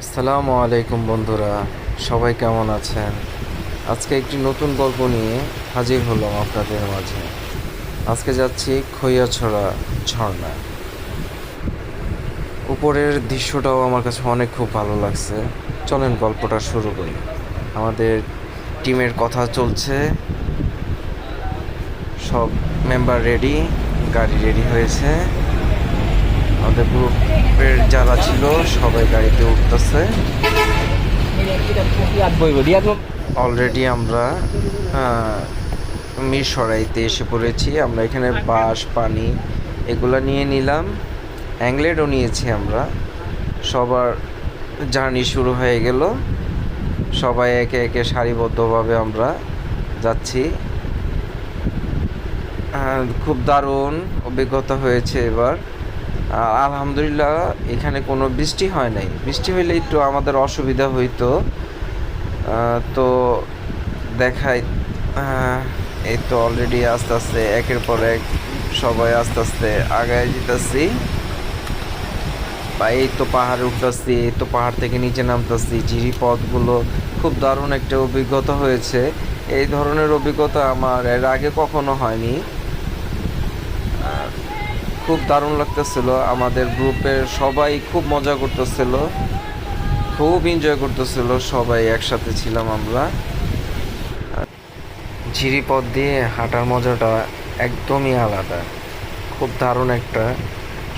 আসসালামু আলাইকুম বন্ধুরা, সবাই কেমন আছেন? আজকে একটি নতুন গল্প নিয়ে হাজির হলাম আপনাদের মাঝে। আজকে যাচ্ছি খৈয়াছড়া ঝর্ণা। উপরের দৃশ্যটাও আমার কাছে অনেক খুব ভালো লাগছে। চলেন গল্পটা শুরু করি। আমাদের টিমের কথা চলছে। সব মেম্বার রেডি, গাড়ি রেডি হয়েছে। আমাদের গ্রুপের যারা ছিল, সবাই গাড়িতে উঠতেছে। অলরেডি আমরা মিরসরাইতে এসে পড়েছি। আমরা এখানে বাঁশ, পানি এগুলো নিয়ে নিলাম। অ্যাংলেটও নিয়েছি আমরা। সবার জার্নি শুরু হয়ে গেল। সবাই একে একে সারিবদ্ধভাবে আমরা যাচ্ছি। খুব দারুণ অভিজ্ঞতা হয়েছে এবার। আলহামদুলিল্লাহ, এখানে কোনো বৃষ্টি হয় নাই। বৃষ্টি হইলে একটু আমাদের অসুবিধা হইতো। তো দেখাই এই তো অলরেডি আস্তে আস্তে একের পর এক সবাই আস্তে আস্তে আগায় যেতেছি। বা এই তো পাহাড়ে উঠতেছি, এই তো পাহাড় থেকে নিচে নামতেছি। ঝিরি পথগুলো খুব দারুণ একটা অভিজ্ঞতা হয়েছে। এই ধরনের অভিজ্ঞতা আমার এর আগে কখনো হয়নি। খুব দারুণ লাগতেছিল। আমাদের গ্রুপের সবাই খুব মজা করতেছিল। খুব এনজয় করতেছিল, সবাই একসাথে ছিলাম আমরা। ঝিরি পথ দিয়ে হাঁটার মজাটা একদমই আলাদা। খুব দারুণ একটা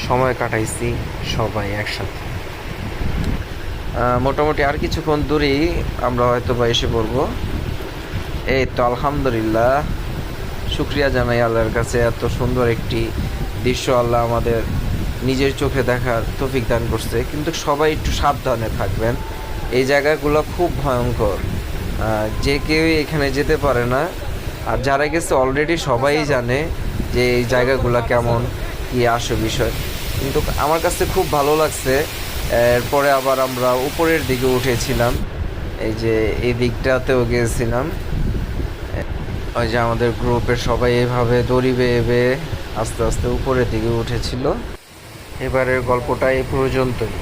সময় কাটাইছি সবাই একসাথে। মোটামুটি আর কিছুক্ষণ দূরেই আমরা হয়তো বা এসে পড়ব। এই তো আলহামদুলিল্লাহ। শুক্রিয়া জানাই আল্লাহর কাছে এত সুন্দর একটি দৃশ্য আল্লাহ আমাদের নিজের চোখে দেখার তৌফিক দান করছে। কিন্তু সবাই একটু সাবধানে থাকবেন। এই জায়গাগুলো খুব ভয়ঙ্কর। যে কেউ এখানে যেতে পারে না। আর যারা গেছে অলরেডি সবাই জানে যে এই জায়গাগুলো কেমন, কি আসে বিষয়। কিন্তু আমার কাছে খুব ভালো লাগছে। এরপরে আবার আমরা উপরের দিকে উঠেছিলাম। এই যে এই দিকটাতেও গিয়েছিলাম। ওই যে আমাদের গ্রুপের সবাই এভাবে দড়ি বেয়ে বেয়ে আস্তে আস্তে উপরের দিকে উঠেছিল। এবারের গল্পটা এই পর্যন্তই।